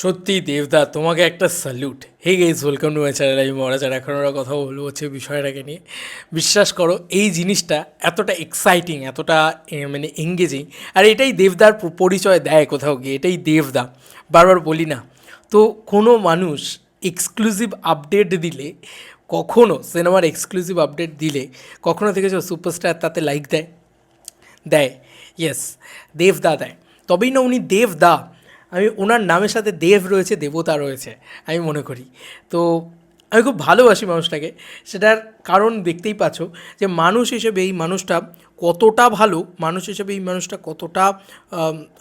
সত্যি দেবদা, তোমাকে একটা salute hey guys welcome to my channel আমি মহারাজ, আর এখন ওরা কথা বলব হচ্ছে বিষয়টাকে নিয়ে। বিশ্বাস করো, এই জিনিসটা এতটা এক্সাইটিং এতটা মানে এঙ্গেজিং আর এটাই দেবদার পরিচয় দেয় কোথাও গিয়ে, এটাই দেবদা। বারবার বলি না। তো কোনো মানুষ এক্সক্লুসিভ আপডেট দিলে, কখনো সিনেমার এক্সক্লুসিভ আপডেট দিলে, কখনো দেখেছ সুপারস্টার তাতে লাইক দেয়? দেয় ইয়েস দেবদা দেয়। তবেই না উনি দেবদা। আমি ওনার নামের সাথে দেব রয়েছে, দেবতা রয়েছে, আমি মনে করি। তো আমি খুব ভালোবাসি মানুষটাকে। সেটার কারণ দেখতেই পাচ্ছ যে মানুষ হিসেবে এই মানুষটা কতটা ভালো, মানুষ হিসেবে এই মানুষটা কতটা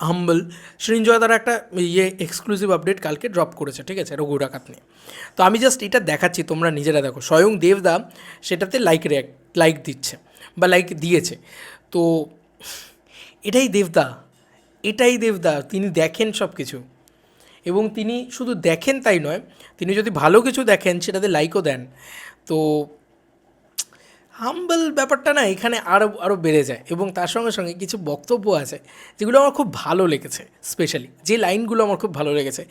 হাম্বল সৃঞ্জয় তারা একটা ইয়ে এক্সক্লুসিভ আপডেট কালকে ড্রপ করেছে, ঠিক আছে? রঘু ডাকাত নিয়ে। তো আমি জাস্ট এটা দেখাচ্ছি, তোমরা নিজেরা দেখো। স্বয়ং দেবদা সেটাতে লাইক রিয়াক্ট লাইক দিচ্ছে বা লাইক দিয়েছে। তো এটাই দেবদা। এটাই দেবদা তিনি দেখেন সব কিছু এবং তিনি শুধু দেখেন তাই নয়, তিনি যদি ভালো কিছু দেখেন, সেটাতে লাইকও দেন। তো হাম্বল ব্যাপারটা না এখানে আরও আরও বেড়ে যায় এবং তার সঙ্গে সঙ্গে কিছু বক্তব্য আছে যেগুলো আমার খুব ভালো লেগেছে স্পেশালি যে লাইনগুলো আমার খুব ভালো লেগেছে।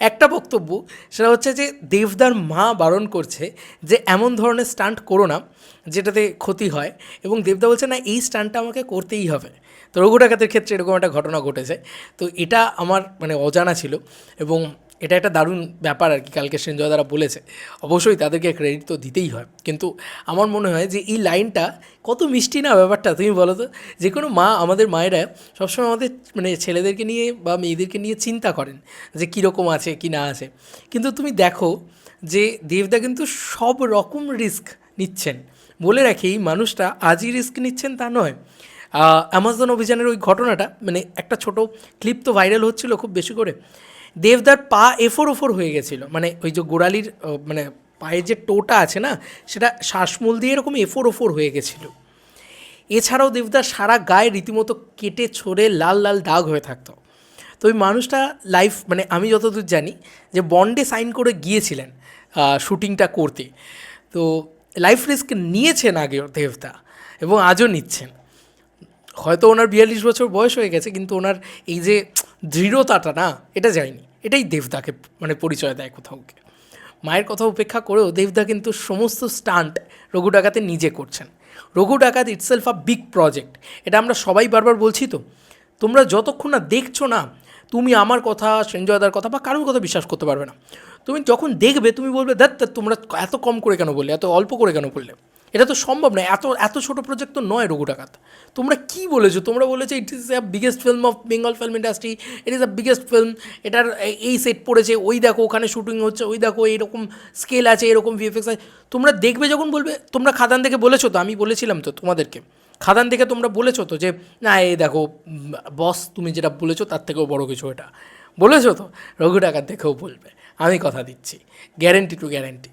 একটা বক্তব্য, সেটা হচ্ছে যে দেবদার মা বারণ করছে যে এমন ধরনের স্টান্ট করো না, যেটাতে ক্ষতি হয় এবং দেবদা বলছে, না, এই স্টান্টটা আমাকে করতেই হবে। তো রঘু ডাকাতের ক্ষেত্রে এরকম একটা ঘটনা ঘটেছে। তো এটা আমার মানে অজানা ছিল এবং এটা একটা দারুণ ব্যাপার আর কি, কালকে সঞ্জয় দ্বারা বলেছে। অবশ্যই তাদেরকে ক্রেডিট তো দিতেই হয়। কিন্তু আমার মনে হয় যে এই লাইনটা কত মিষ্টি না ব্যাপারটা, তুমি বলো তো? যে কোনো মা, আমাদের মায়েরা সবসময় আমাদের মানে ছেলেদেরকে নিয়ে বা মেয়েদেরকে নিয়ে চিন্তা করেন যে কীরকম আছে, কি না আছে। কিন্তু তুমি দেখো যে দেবদা কিন্তু সব রকম রিস্ক নিচ্ছেন। বলে রাখি, মানুষটা আজই রিস্ক নিচ্ছেন তা নয়। অ্যামাজন অভিযানের ওই ঘটনাটা মানে একটা ছোট ক্লিপ তো ভাইরাল হচ্ছিল খুব বেশি করে। দেবদার পা এফোর ওফোর হয়ে গেছিল। মানে ওই যে গোড়ালির মানে পায়ের যে টোটা আছে না, সেটা শ্বাসমূল দিয়ে এরকম এফোর ওফোর হয়ে গেছিল। এছাড়াও দেবদার সারা গায়ে রীতিমতো কেটে, ছড়ে, লাল লাল দাগ হয়ে থাকতো। তো ওই মানুষটা লাইফ মানে আমি যতদূর জানি যে বন্ডে সাইন করে গিয়েছিলেন শুটিংটা করতে। তো লাইফ রিস্ক নিয়েছেন আগে দেবদা, এবং আজও নিচ্ছেন। হয়তো ওনার বিয়াল্লিশ বছর বয়স হয়ে গেছে কিন্তু ওনার এই যে দৃঢ়তাটা না এটা যায়নি। এটাই দেবদাকে মানে পরিচয় দেয় কোথাও। মায়ের কথা উপেক্ষা করেও দেবদা কিন্তু সমস্ত স্টান্ট রঘু ডাকাতে নিজে করছেন। রঘু ডাকাত ইটসেলফ আ বিগ প্রজেক্ট এটা আমরা সবাই বারবার বলছি তো তোমরা যতক্ষণ না দেখছ না তুমি আমার কথা সঞ্জয়দার কথা বা কারোর কথা বিশ্বাস করতে পারবে না। তুমি যখন দেখবে তুমি বলবে দেখ, তোমরা এত কম করে কেন বললে? এত অল্প করে কেন বললে? এটা তো সম্ভব নয়। এত এত ছোটো প্রজেক্ট তো নয় রঘু ডাকাত। তোমরা কি বলেছ? তোমরা বলেছ it is the biggest film of Bengal film industry it is the biggest film এটার এই সেট পড়েছে, ওই দেখো, ওখানে শুটিং হচ্ছে, ওই দেখো, এরকম স্কেল আছে, এরকম ভিএফএক্স আছে। তোমরা দেখবে যখন বলবে, তোমরা খাদান দেখে বলেছ তো, আমি বলেছিলাম তো তোমাদেরকে। খাদান দেখে তোমরা বলেছ তো যে, না, এই দেখো বস তুমি যেটা বলেছ, তার থেকেও বড় কিছু এটা। বলেছ তো? রঘু ডাকাত দেখেও বলবে। আমি কথা দিচ্ছি। গ্যারেন্টি টু গ্যারেন্টি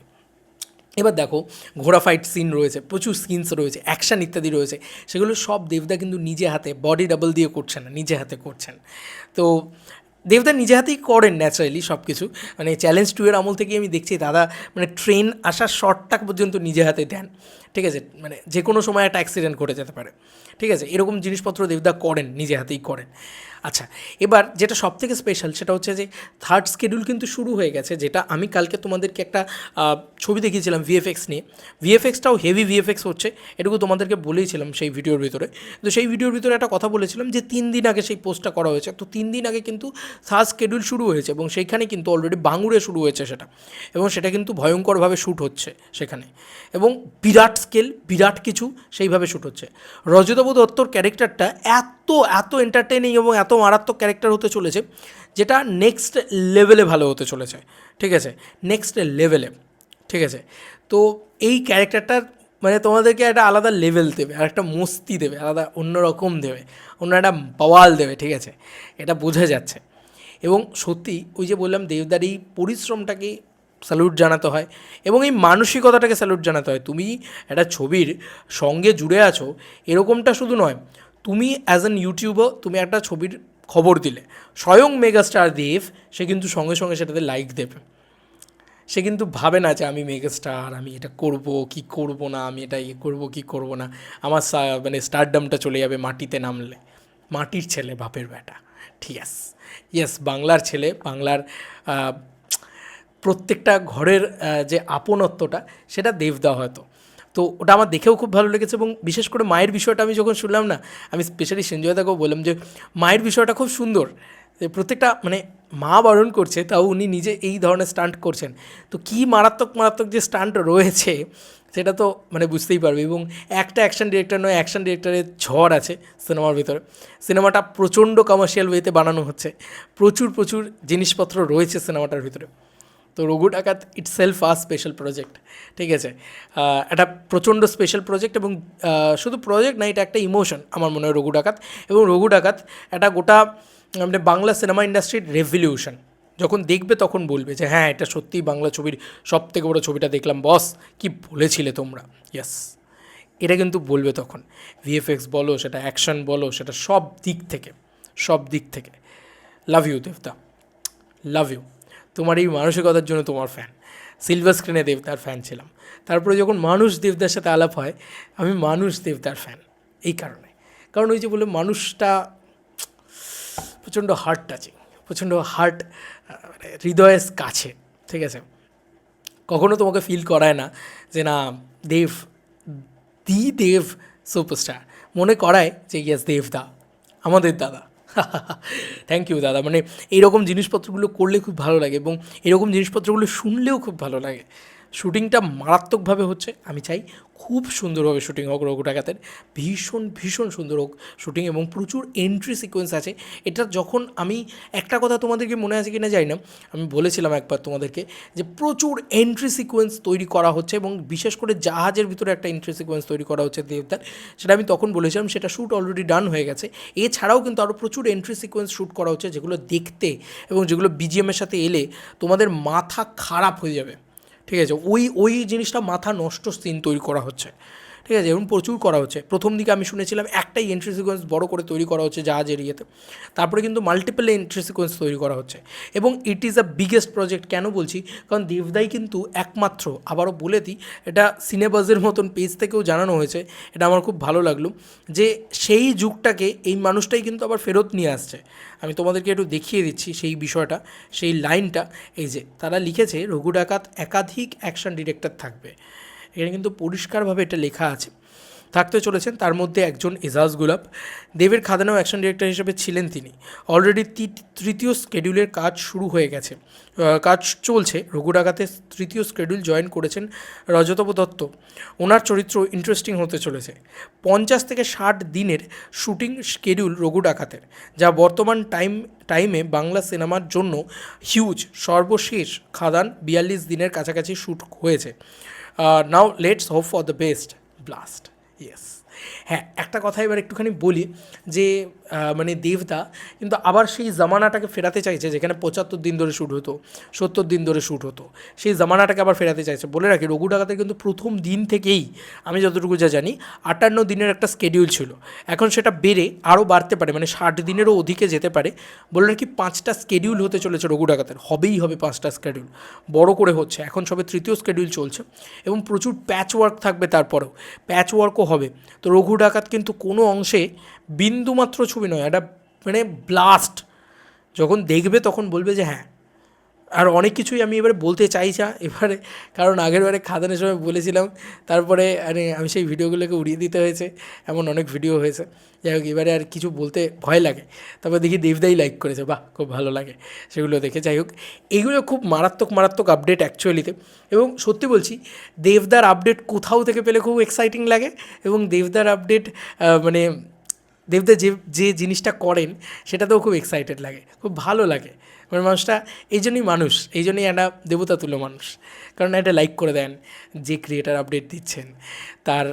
এবার দেখো ঘোড়া ফাইট সিন রয়েছে, প্রচুর সিনস রয়েছে অ্যাকশান ইত্যাদি রয়েছে, সেগুলো সব দেবদা কিন্তু নিজে হাতে বডি ডাবল দিয়ে করছেন না, নিজে হাতে করছেন। তো দেবদা নিজে হাতেই করেন ন্যাচারালি সব কিছু মানে চ্যালেঞ্জ টু এর আমল থেকে আমি দেখছি, দাদা মানে ট্রেন আসার শর্টটা পর্যন্ত নিজে হাতে দেন। ঠিক আছে মানে যে কোনো সময় একটা অ্যাক্সিডেন্ট ঘটে যেতে পারে। ঠিক আছে, এরকম জিনিসপত্র দেবদা করেন, নিজে হাতেই করেন। আচ্ছা এবার যেটা সব থেকে স্পেশাল সেটা হচ্ছে যে থার্ড স্কেডিউল কিন্তু শুরু হয়ে গেছে, যেটা আমি কালকে তোমাদেরকে একটা ছবি দেখিয়েছিলাম ভিএফএক্স নিয়ে। ভিএফএক্সটাও হেভি ভিএফএক্স হচ্ছে, এটুকু তোমাদেরকে বলেইছিলাম সেই ভিডিওর ভিতরে। তো সেই ভিডিওর ভিতরে একটা কথা বলেছিলাম যে, তিন দিন আগে সেই পোস্টটা করা হয়েছে, তো তিন দিন আগে কিন্তু থার্ড স্কেডিউল শুরু হয়েছে এবং সেইখানে কিন্তু অলরেডি বাঙুরে শুরু হয়েছে সেটা। এবং সেটা কিন্তু ভয়ঙ্করভাবে শ্যুট হচ্ছে সেখানে। এবং বিরাট স্কেল, বিরাট কিছু সেইভাবে শ্যুট হচ্ছে। রজতবাবু দত্তর ক্যারেক্টারটা এত এত এন্টারটেনিং এবং এত মারাত্মক ক্যারেক্টার হতে চলেছে, যেটা নেক্সট লেভেলে ভালো হতে চলেছে। ঠিক আছে? নেক্সট লেভেলে ঠিক আছে? তো এই ক্যারেক্টারটার মানে তোমাদেরকে একটা আলাদা লেভেল দেবে, আর একটা মস্তি দেবে, আলাদা অন্যরকম দেবে, অন্য একটা বওয়াল দেবে, ঠিক আছে? এটা বোঝা যাচ্ছে। এবং সত্যি ওই যে বললাম দেবদার এই পরিশ্রমটাকে স্যালুট জানাতে হয় এবং এই মানসিকতাটাকে স্যালুট জানাতে হয়। তুমি একটা ছবির সঙ্গে জুড়ে আছো, এরকমটা শুধু নয়, তুমি অ্যাজ অ্যান ইউটিউবার তুমি একটা ছবির খবর দিলে। স্বয়ং মেগাস্টার দেব, সে কিন্তু সঙ্গে সঙ্গে সেটাতে লাইক দেবে। সে কিন্তু ভাবে না যে আমি মেগাস্টার আমি এটা করব, কি করব না, আমি এটা ইয়ে করব, কি করব না। আমার মানে স্টারডামটা চলে যাবে মাটিতে নামলে। মাটির ছেলে বাপের বেটা, ঠিক আছে। ইয়েস বাংলার ছেলে, বাংলার প্রত্যেকটা ঘরের যে আপনত্বটা, সেটা দেবদা হয়তো। তো ওটা আমার দেখেও খুব ভালো লেগেছে এবং বিশেষ করে মায়ের বিষয়টা আমি যখন শুনলাম না, আমি স্পেশালি সঞ্জয়দাকেও বললাম যে, মায়ের বিষয়টা খুব সুন্দর। যে প্রত্যেকটা মানে মা বারণ করছে, তাও উনি নিজে এই ধরনের স্টান্ট করছেন। তো কী মারাত্মক মারাত্মক যে স্টান্ট রয়েছে, সেটা তো মানে বুঝতেই পারবে এবং একটা অ্যাকশন ডিরেক্টর নয় অ্যাকশন ডিরেক্টরের ঝড় আছে সিনেমার ভিতরে। সিনেমাটা প্রচণ্ড কমার্শিয়াল ওয়েতে বানানো হচ্ছে। প্রচুর প্রচুর জিনিসপত্র রয়েছে সিনেমাটার ভিতরে। তো Raghu Dakat itself a special project ঠিক আছে? একটা প্রচণ্ড স্পেশাল প্রজেক্ট এবং শুধু প্রজেক্ট না, এটা একটা ইমোশন আমার মনে হয় রঘু ডাকাত। এবং রঘু ডাকাত একটা গোটা মানে বাংলা সিনেমা ইন্ডাস্ট্রির রেভলিউশন যখন দেখবে তখন বলবে যে হ্যাঁ এটা সত্যিই বাংলা ছবির সব থেকে বড়ো ছবিটা দেখলাম বস কি বলেছিলে তোমরা? ইয়েস এটা কিন্তু বলবে তখন। ভিএফএক্স বলো, সেটা অ্যাকশন বলো, সেটা সব দিক থেকে, সব দিক থেকে। লাভ ইউ দেবদা লাভ ইউ তোমার এই মানসিকতার জন্য তোমার ফ্যান সিলভার স্ক্রিনে দেবতার ফ্যান ছিলাম। তারপরে যখন মানুষ দেবদার সাথে আলাপ হয়, আমি মানুষ দেবতার ফ্যান এই কারণে। কারণ ওই যে বলে মানুষটা প্রচণ্ড হার্ট টাচিং প্রচণ্ড হার্ট মানে হৃদয়ের কাছে, ঠিক আছে? কখনো তোমাকে ফিল করায় না যে না, দেব, দি দেব সুপারস্টার মনে করায় যে ইয়েস দেবদা, আমাদের দাদা। থ্যাংক ইউ দাদা। মানে এরকম জিনিসপত্রগুলো করলে খুব ভালো লাগে এবং এরকম জিনিসপত্রগুলো শুনলেও খুব ভালো লাগে। শুটিংটা মারাত্মকভাবে হচ্ছে। আমি চাই খুব সুন্দরভাবে শুটিং হোক, রঘু ডাকাতের। ভীষণ ভীষণ সুন্দর হোক শুটিং এবং প্রচুর এন্ট্রি সিকোয়েন্স আছে। এটা যখন আমি, একটা কথা তোমাদেরকে মনে আছে কি না জানি না, আমি বলেছিলাম একবার তোমাদেরকে যে প্রচুর এন্ট্রি সিকোয়েন্স তৈরি করা হচ্ছে এবং বিশেষ করে জাহাজের ভিতরে একটা এন্ট্রি সিকোয়েন্স তৈরি করা হচ্ছে দেবদার। সেটা আমি তখন বলেছিলাম, সেটা শ্যুট অলরেডি ডান হয়ে গেছে। এছাড়াও কিন্তু আরও প্রচুর এন্ট্রি সিকোয়েন্স শ্যুট করা হচ্ছে যেগুলো দেখতে এবং যেগুলো বিজিএমের সাথে এলে তোমাদের মাথা খারাপ হয়ে যাবে। ঠিক আছে ওই ওই জিনিসটা মাথা নষ্ট সিন তৈরি করা হচ্ছে। ঠিক আছে, এবং প্রচুর করা হচ্ছে। প্রথম দিকে আমি শুনেছিলাম একটাই এন্ট্রি সিকোয়েন্স বড় করে তৈরি করা হচ্ছে জাহাজ এরিয়াতে। তারপরে কিন্তু মাল্টিপল এন্ট্রি সিকোয়েন্স তৈরি করা হচ্ছে। এবং it is a biggest project কেন বলছি? কারণ দেবদাই কিন্তু একমাত্র, আবারও বলে দিই, এটা সিনেবাজের মতন পেজ থেকেও জানানো হয়েছে, এটা আমার খুব ভালো লাগল, যে সেই যুগটাকে এই মানুষটাই কিন্তু আবার ফেরত নিয়ে আসছে। আমি তোমাদেরকে একটু দেখিয়ে দিচ্ছি সেই বিষয়টা, সেই লাইনটা এই যে তারা লিখেছে, রঘু ডাকাত একাধিক অ্যাকশন ডিরেক্টর থাকবে। এখানে কিন্তু পরিষ্কারভাবে এটা লেখা আছে। থাকতে চলেছেন তার মধ্যে একজন এজাজ গুলাব দেবের খাদানাও অ্যাকশন ডিরেক্টর হিসেবে ছিলেন তিনি। অলরেডি তৃতীয় স্কেডিউলের কাজ শুরু হয়ে গেছে। কাজ চলছে। রঘু ডাকাতের তৃতীয় স্কেডিউল জয়েন করেছেন রজতব দত্ত। ওনার চরিত্র ইন্টারেস্টিং হতে চলেছে। পঞ্চাশ থেকে ষাট দিনের শুটিং স্কেডিউল রঘু ডাকাতের যা বর্তমান টাইম, টাইমে বাংলা সিনেমার জন্য হিউজ সর্বশেষ খাদান বিয়াল্লিশ দিনের কাছাকাছি শ্যুট হয়েছে। Uh, now let's hope for the best. Blast. Yes. হ্যাঁ একটা কথা এবার একটুখানি বলি যে মানে দেবদা কিন্তু আবার সেই জামানাটাকে ফেরাতে চাইছে যেখানে পঁচাত্তর দিন ধরে শ্যুট হতো, সত্তর দিন ধরে শ্যুট হতো। সেই জামানাটাকে আবার ফেরাতে চাইছে। বলে রাখি, রঘু ডাকাতে কিন্তু প্রথম দিন থেকেই আমি যতটুকু যা জানি আটান্ন দিনের একটা স্কেডিউল ছিল। এখন সেটা বেড়ে আরও বাড়তে পারে মানে ষাট দিনেরও অধিকে যেতে পারে। বলে রাখি, পাঁচটা স্কেডিউল হতে চলেছে রঘু ডাকাতের। হবেই হবে পাঁচটা স্কেডিউল বড় করে হচ্ছে। এখন সবে তৃতীয় স্কেডিউল চলছে এবং প্রচুর প্যাচ ওয়ার্ক থাকবে তারপরেও। প্যাচ ওয়ার্কও হবে। তো রঘু ডাকাত কিন্তু কোনো অংশে বিন্দুমাত্র ছবি নয়, একটা মানে ব্লাস্ট যখন দেখবে তখন বলবে যে হ্যাঁ আর অনেক কিছুই আমি এবারে বলতে চাইছি না এবারে। কারণ আগের বারে খাদানের সময় বলেছিলাম, তারপরে আরে আমি সেই ভিডিওগুলোকে উড়িয়ে দিতে হয়েছে, এমন অনেক ভিডিও হয়েছে। যাই হোক, এবারে আর কিছু বলতে ভয় লাগে। তারপর দেখি দেবদাই লাইক করেছে, বাহ, খুব ভালো লাগে সেগুলো দেখে। যাই হোক এইগুলো খুব মারাত্মক মারাত্মক আপডেট অ্যাকচুয়ালিতে এবং সত্যি বলছি, দেবদার আপডেট কোথাও থেকে পেলে খুব এক্সাইটিং লাগে। এবং দেবদার আপডেট মানে দেবদা যে যে জিনিসটা করেন, সেটাতেও খুব এক্সাইটেড লাগে, খুব ভালো লাগে। মানে মানুষটা এই জন্যই মানুষ, এই জন্যই একটা দেবতা তুলো মানুষ। কারণ এটা লাইক করে দেন, যে ক্রিয়েটার আপডেট দিচ্ছেন, তার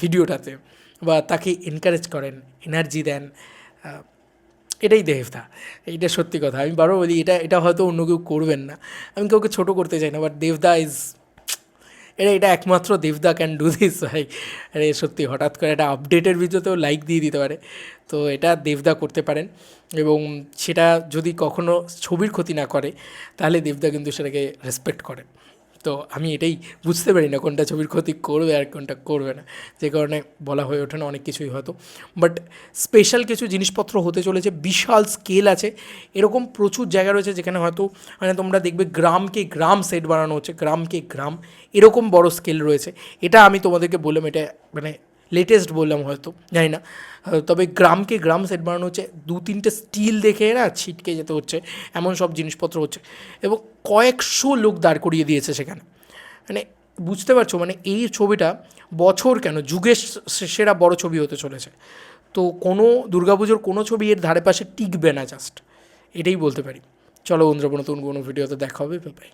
ভিডিওটাতে বা তাকে এনকারেজ করেন এনার্জি দেন এটাই দেবদা। এটা সত্যি কথা। আমি বারবার বলি, এটা এটা হয়তো অন্য কেউ করবেন না। আমি কাউকে ছোটো করতে চাই না বাট দেবদা ইজ এটা এটা একমাত্র দেবদা ক্যান ডু দিস ভাই। আরে, সত্যি, হঠাৎ করে একটা আপডেটের ভিডিওতেও লাইক দিয়ে দিতে পারে। তো এটা দেবদা করতে পারেন। এবং সেটা যদি কখনো ছবির ক্ষতি না করে, তাহলে দেবদা কিন্তু সেটাকে রেসপেক্ট করে তো আমি এটাই বুঝতে পারি না কোনটা ছবির ক্ষতি করবে আর কোনটা করবে না। যে কারণে বলা হয়ে ওঠে না, অনেক কিছুই হয়তো। বাট স্পেশাল কিছু জিনিসপত্র হতে চলেছে, বিশাল স্কেল আছে। এরকম প্রচুর জায়গা রয়েছে যেখানে হয়তো মানে তোমরা দেখবে গ্রামকে গ্রাম সেট বানানো হচ্ছে, গ্রামকে গ্রাম। এরকম বড় স্কেল রয়েছে। এটা আমি তোমাদেরকে বললাম, এটা মানে লেটেস্ট বললাম হয়তো, জানি না। তবে গ্রামকে গ্রাম সেট বানানো হচ্ছে, দু তিনটে স্টিল দেখে না ছিটকে যেতে হচ্ছে, এমন সব জিনিসপত্র হচ্ছে। এবং কয়েকশো লোক দাঁড় করিয়ে দিয়েছে সেখানে। মানে বুঝতে পারছ মানে এই ছবিটা বছর কেন, যুগের সেরা বড় ছবি হতে চলেছে। তো কোনো দুর্গাপুজোর কোনো ছবি এর ধারে পাশে টিকবে না জাস্ট এটাই বলতে পারি। চলো বন্ধুরা, নতুন কোনো ভিডিওতে দেখা হবে বাই